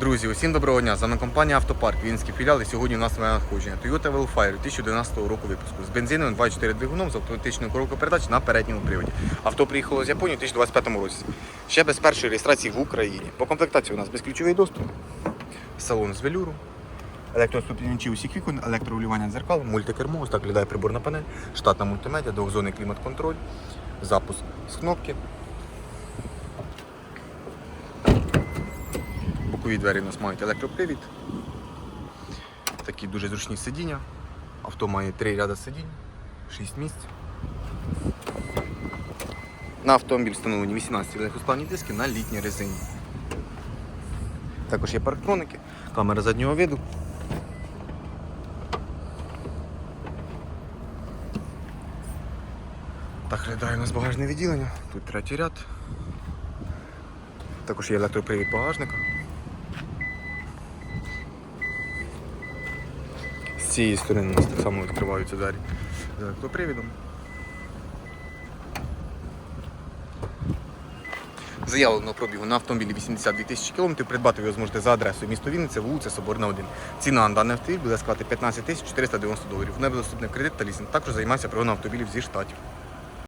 Друзі, усім доброго дня. З вами компанія Автопарк, Вінський філіал. І сьогодні у нас нове надходження. Toyota Wellfire 2011 року випуску з бензиновим 2.4 двигуном з автоматичною коробкою передач на передньому приводі. Авто приїхало з Японії у 2025 році. Ще без першої реєстрації в Україні. По комплектації у нас безключовий доступ, салон з велюру, електроступінчі усіх вікон, електрорулювання дзеркал, мультикермо, ось так виглядає приборна панель, штатна мультимедіа, двохзонний клімат-контроль, запуск з кнопки. Бокові двері у нас мають електропривід. Такі дуже зручні сидіння. Авто має три ряди сидінь, 6 місць. На автомобіль встановлені 18 легкосплавні диски на літній резині. Також є парктроники, камера заднього виду. Так глядає у нас багажне відділення. Тут третій ряд. Також є електропривід багажника. Цієї сторони у нас так само відкриваються двері з електропривідом. Заявленого пробігу на автомобілі 82 тисячі кілометрів. Придбати ви зможете за адресою місто Вінниця, вулиця Соборна 1. Ціна на даний автомобіль буде складати 15 тисяч 490 доларів. Не буде доступний кредит та лізинг. Також займається пригоном автомобілів зі штатів.